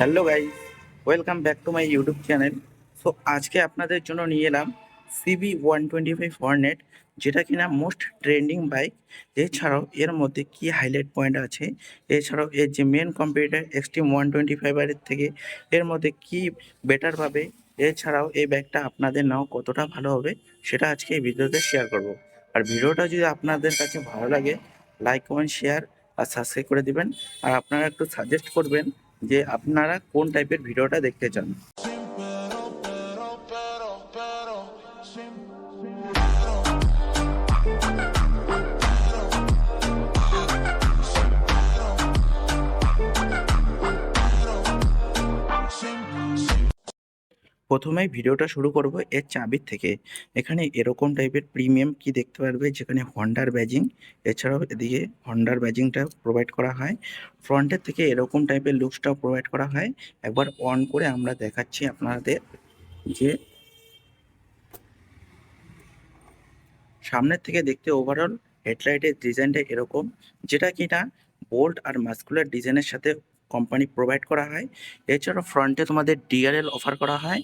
Hello guys, welcome back to my YouTube channel. So আজকে আপনাদের জন্য নিয়ে এলাম CB one twenty five Hornet যেটা কিনা মোস্ট ট্রেন্ডিং বাইক এছাড়াও এর মধ্যে কি হাইলাইট পয়েন্ট আছে? এছাড়াও এর যে main competitor Xtreme one twenty ফাইভের থেকে এর মধ্যে কি বেটার পাবে? এছাড়াও এই ব্যাগটা আপনাদের নাও কতটা ভালো হবে, সেটা আজকে এই ভিডিওতে শেয়ার করব। আর ভিডিওটা যদি আপনাদের কাছে ভালো লাগে লাইক কমেন্ট শেয়ার আর সাবস্ক্রাইব করে দিবেন। আর আপনারা একটু সাজেস্ট করবেন যে আপনারা কোন টাইপের ভিডিওটা দেখতে চান। প্রথমেই ভিডিওটা শুরু করব এর চাবির থেকে। এখানে এরকম টাইপের প্রিমিয়াম কি দেখতে পারবে? যেখানে হন্ডার ব্যাজিং এছাড়াও এদিকে হন্ডার ব্যাজিংটা প্রোভাইড করা হয়। ফ্রন্টের থেকে এরকম টাইপের লুকসটাও প্রোভাইড করা হয়। একবার অন করে আমরা দেখাচ্ছি আপনাদের যে সামনের থেকে দেখতে ওভারঅল হেডলাইটের ডিজাইনটা এরকম। যেটা কিনা বোল্ট আর মাস্কুলার ডিজাইনের সাথে কোম্পানি প্রোভাইড করা হয়। এছাড়াও ফ্রন্টে তোমাদের ডিআরএল অফার করা হয়,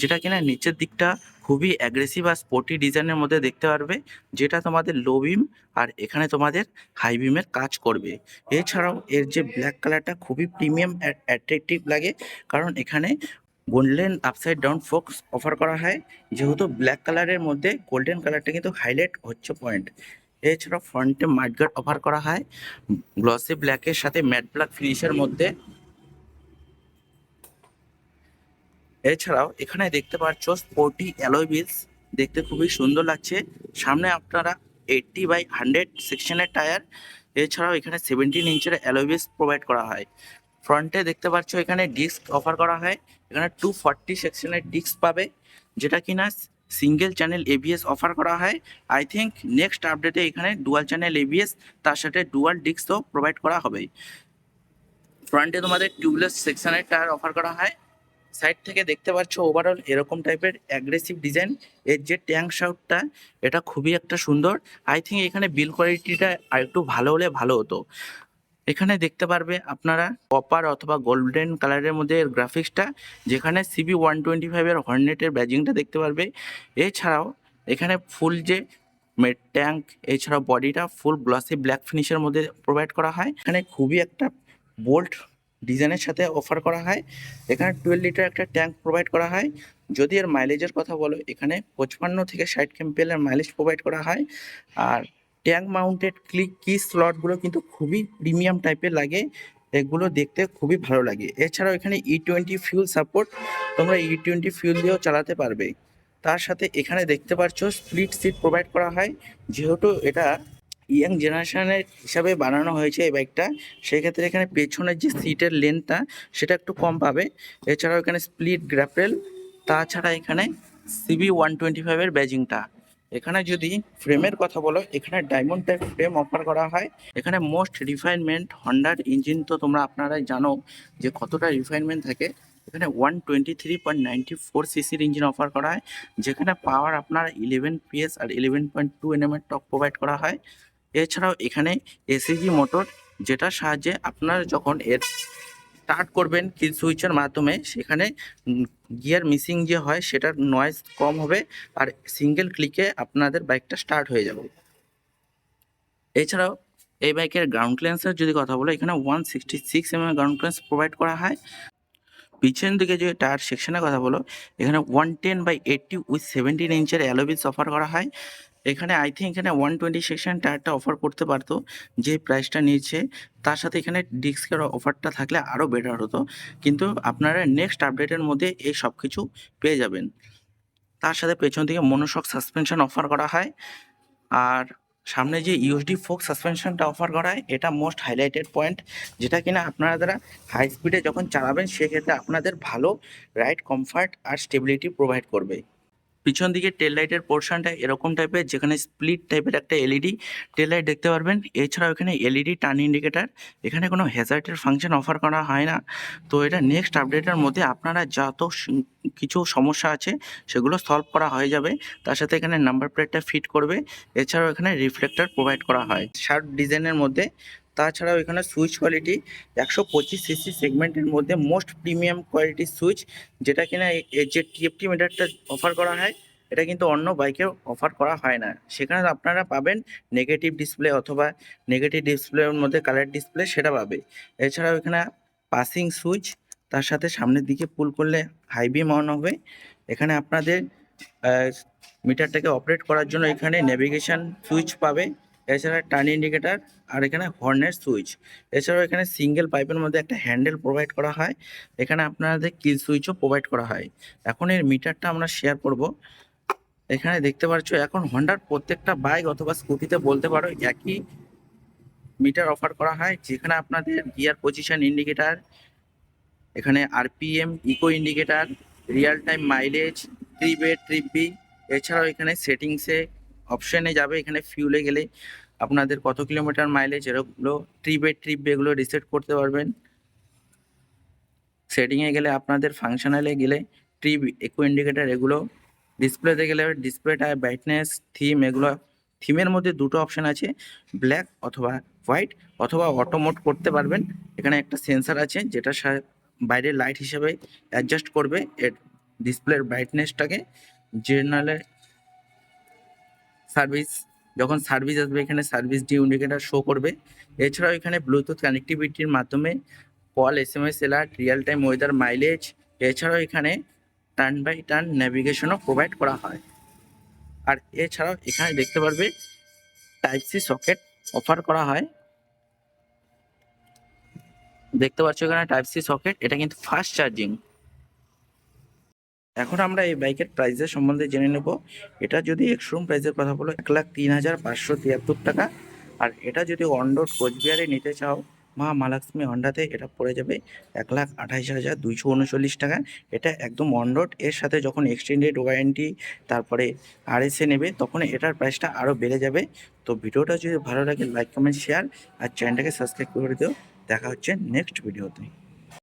যেটা কিনা নিচের দিকটা খুবই অ্যাগ্রেসিভ আর স্পোর্টি ডিজাইনের মধ্যে দেখতে পারবে, যেটা তোমাদের লো বিম আর এখানে তোমাদের হাই বিমের কাজ করবে। এছাড়াও এর যে ব্ল্যাক কালারটা খুবই প্রিমিয়াম অ্যাট্রাকটিভ লাগে, কারণ এখানে golden upside down forks offer করা হয়, যেহেতু ব্ল্যাক কালারের মধ্যে গোল্ডেন কালারটা কিন্তু হাইলাইট হচ্ছে পয়েন্ট এছাড়াও ফ্রন্টে মাঠগার্ড অফার করা হয়। গ্লসি ব্ল্যাকের সাথে ম্যাট ব্ল্যাক ফিনিশের মধ্যে। এছাড়াও এখানে দেখতে পাচ্ছ স্পোর্টি অ্যালয় বিলস দেখতে খুবই সুন্দর লাগছে। সামনে আপনারা এইটটি বাই হান্ড্রেড সেকশনের টায়ার এছাড়াও এখানে সেভেন্টিন ইঞ্চের অ্যালয় বিলস প্রোভাইড করা হয়। ফ্রন্টে দেখতে পাচ্ছ এখানে ডিস্ক অফার করা হয়। এখানে টু ফর্টি সেকশনের ডিস্ক পাবে। যেটা কিনা সিঙ্গেল চ্যানেল এবিএস অফার করা হয়। আই থিঙ্ক নেক্সট আপডেটে এখানে ডুয়াল চ্যানেল এবিএস তার সাথে ডুয়াল ডিস্কও প্রোভাইড করা হবে। ফ্রন্টে তোমাদের টিউবলেস সেকশনের টায়ার অফার করা হয়। সাইড থেকে দেখতে পাচ্ছ ওভারঅল এরকম টাইপের অ্যাগ্রেসিভ ডিজাইন এর যে ট্যাঙ্ক শাউটটা এটা খুবই একটা সুন্দর। আই থিঙ্ক এখানে বিল কোয়ালিটিটা আর একটু ভালো হলে ভালো হতো। এখানে দেখতে পারবে আপনারা কপার অথবা গোল্ডেন কালারের মধ্যে এর গ্রাফিক্সটা যেখানে সিবি ওয়ান টোয়েন্টি ফাইভের হর্নেটের ব্যাজিংটা দেখতে পারবে। এছাড়াও এখানে ফুল যে মেড ট্যাঙ্ক এছাড়াও বডিটা ফুল গ্লসি ব্ল্যাক ফিনিশের মধ্যে প্রোভাইড করা হয়। এখানে খুবই একটা বোল্ট ডিজাইনের সাথে অফার করা হয়। এখানে টুয়েলভ লিটার একটা ট্যাঙ্ক প্রোভাইড করা হয়। যদি এর মাইলেজের কথা বলো, এখানে পঁচপান্ন থেকে ষাট কেম্পেলের মাইলেজ প্রোভাইড করা হয়। আর ট্যাঙ্ক মাউন্টেড ক্লিক কি স্লটগুলো কিন্তু খুবই প্রিমিয়াম টাইপের লাগে। এগুলো দেখতে খুবই ভালো লাগে। এছাড়াও এখানে ই টোয়েন্টি ফিউল সাপোর্ট তোমরা ই টোয়েন্টি ফিউল দিয়েও চালাতে পারবে। তার সাথে এখানে দেখতে পাচ্ছ স্প্লিট সিট প্রোভাইড করা হয়। যেহেতু এটা ইয়াং জেনারেশনের হিসাবে বানানো হয়েছে এই বাইকটা সেক্ষেত্রে এখানে পেছনের যে সিটের লেন্থটা সেটা একটু কম পাবে। এছাড়াও এখানে স্প্লিট গ্র্যাপেল তাছাড়া এখানে সিবি ওয়ান টোয়েন্টি ফাইভের ব্যাজিংটা এখানে যদি ফ্রেমের কথা বলো, এখানে ডায়মন্ড টাইপ ফ্রেম অফার করা হয়। এখানে মোস্ট রিফাইনমেন্ট হন্ডার ইঞ্জিন তো তোমরা আপনারাই জানো যে কতটা রিফাইনমেন্ট থাকে। এখানে one twenty three point ninety four সিসির ইঞ্জিন অফার করা হয়, যেখানে পাওয়ার আপনার ইলেভেন পিএস আর ইলেভেন পয়েন্ট টু এনএমের টক প্রোভাইড করা হয়। এছাড়াও এখানে এসিজি মোটর যেটার সাহায্যে আপনার যখন এর স্টার্ট করবেন কি সুইচের মাধ্যমে, সেখানে গিয়ার মিসিং যে হয়, সেটার নয়েজ কম হবে আর সিঙ্গেল ক্লিকে আপনাদের বাইকটা স্টার্ট হয়ে যাবে। এছাড়াও, এই বাইকের গ্রাউন্ড ক্লিয়ারেন্সের যদি কথা বলো, এখানে one sixty six M ground clearance provide করা হয়। পিছন দিকে যে টায়ার সেকশনের কথা বলো, এখানে one ten by eighty with seventeen ইঞ্চের অ্যালোবিস offer করা হয়। এখানে আই থিঙ্ক এখানে ওয়ান টোয়েন্টি সেকশন টায়ারটা অফার করতে পারতো, যে প্রাইসটা নিয়েছে। তার সাথে এখানে ডিস্কের অফারটা থাকলে আরও বেটার হতো। কিন্তু আপনারা নেক্সট আপডেটের মধ্যে এই সব কিছু পেয়ে যাবেন। তার সাথে পেছন দিকে মনোশক সাসপেনশন অফার করা হয়। আর সামনে যে ইউএসডি ফোক সাসপেনশনটা অফার করা হয় এটা মোস্ট হাইলাইটেড পয়েন্ট যেটা কিনা আপনারা যারা হাই স্পিডে যখন চালাবেন, সেক্ষেত্রে আপনাদের ভালো রাইড কমফার্ট আর স্টেবিলিটি প্রোভাইড করবে। পিছন দিকে টেল লাইটের পোর্শনটা এরকম টাইপের যেখানে স্প্লিট টাইপের একটা এলইডি টেল লাইট দেখতে পারবেন। এছাড়াও এখানে এলইডি টার্ন ইন্ডিকেটার এখানে কোনো হ্যাজার্টের ফাংশন অফার করা হয় না। তো এটা নেক্সট আপডেটের মধ্যে আপনারা যত কিছু সমস্যা আছে, সেগুলো সলভ করা হয়ে যাবে। তার সাথে এখানে নাম্বার প্লেটটা ফিট করবে। এছাড়াও এখানে রিফ্লেক্টর প্রোভাইড করা হয়। শার্প ডিজাইনের মধ্যে তাছাড়াও এখানে সুইচ কোয়ালিটি একশো পঁচিশ সিসি সেগমেন্টের মধ্যে মোস্ট প্রিমিয়াম কোয়ালিটির সুইচ, যেটা কিনা যে টিএফটি মিটারটা অফার করা হয়, এটা কিন্তু অন্য বাইকে অফার করা হয় না। সেখানে আপনারা পাবেন নেগেটিভ ডিসপ্লে অথবা নেগেটিভ ডিসপ্লের মধ্যে কালার ডিসপ্লে সেটা পাবে। এছাড়াও এখানে পাসিং সুইচ, তার সাথে সামনের দিকে পুল করলে হাই বিম অন হবে। এখানে আপনাদের মিটারটাকে অপারেট করার জন্য এখানে নেভিগেশন সুইচ পাবে। এছাড়া টার্ন ইন্ডিকেটার আর এখানে হর্নের সুইচ এছাড়াও এখানে সিঙ্গেল পাইপের মধ্যে একটা হ্যান্ডেল প্রোভাইড করা হয়। এখানে আপনাদের কিল সুইচও প্রোভাইড করা হয়। এখন এর মিটারটা আমরা শেয়ার করব। এখানে দেখতে পাচ্ছ, এখন হন্ডার প্রত্যেকটা বাইক অথবা স্কুটিতে বলতে পারো একই মিটার অফার করা হয়। যেখানে আপনাদের গিয়ার পজিশন ইন্ডিকেটার এখানে RPM eco indicator real time mileage trip A trip B এছাড়াও এখানে সেটিংসে অপশনে যাবে, এখানে ফিউলে গেলে আপনাদের কত কিলোমিটার মাইলেজ এগুলো ট্রিপ ট্রিপ এগুলো রিসেট করতে পারবেন। সেটিংয়ে গেলে আপনাদের ফাংশনালে গেলে ট্রিপ ইকো ইন্ডিকেটার এগুলো ডিসপ্লেতে গেলে ডিসপ্লেটা ব্রাইটনেস থিম এগুলো থিমের মধ্যে দুটো অপশন আছে ব্ল্যাক অথবা হোয়াইট অথবা অটোমোট করতে পারবেন। এখানে একটা সেন্সার আছে যেটা বাইরের লাইট হিসেবে অ্যাডজাস্ট করবে, এর ডিসপ্লের ব্রাইটনেসটাকে জেনারেলে সার্ভিস যখন সার্ভিস আসবে, এখানে সার্ভিস ডি ইন্ডিকেটার শো করবে। এছাড়াও এখানে ব্লুটুথ কানেক্টিভিটির মাধ্যমে call S M S alert real time weather mileage এছাড়াও এখানে টার্ন বাই টার্ন নেভিগেশনও প্রোভাইড করা হয়। আর এছাড়াও এখানে দেখতে পারবে টাইপ সি সকেট অফার করা হয়। দেখতে পাচ্ছ এখানে টাইপ সি সকেট এটা কিন্তু ফাস্ট চার্জিং এখন আমরা এই বাইকের প্রাইসের সম্বন্ধে জেনে নেব। এটা যদি এক্সরুম প্রাইসের কথা বলো, এক লাখ তিন হাজার পাঁচশো তিয়াত্তর টাকা। আর এটা যদি অনরোড কোচবিহারে নিতে চাও, মা মহালক্ষ্মী হন্ডাতে এটা পড়ে যাবে এক লাখ আঠাইশ হাজার দুইশো উনচল্লিশ টাকা। এটা একদম অনরোড এর সাথে যখন এক্সটেন্ডেড ওয়ারেন্টি তারপরে আর এসে নেবে, তখন এটার প্রাইসটা আরও বেড়ে যাবে। তো ভিডিওটা যদি ভালো লাগে লাইক কমেন্ট শেয়ার আর চ্যানেলটাকে সাবস্ক্রাইব করে দিও। দেখা হচ্ছে নেক্সট ভিডিওতে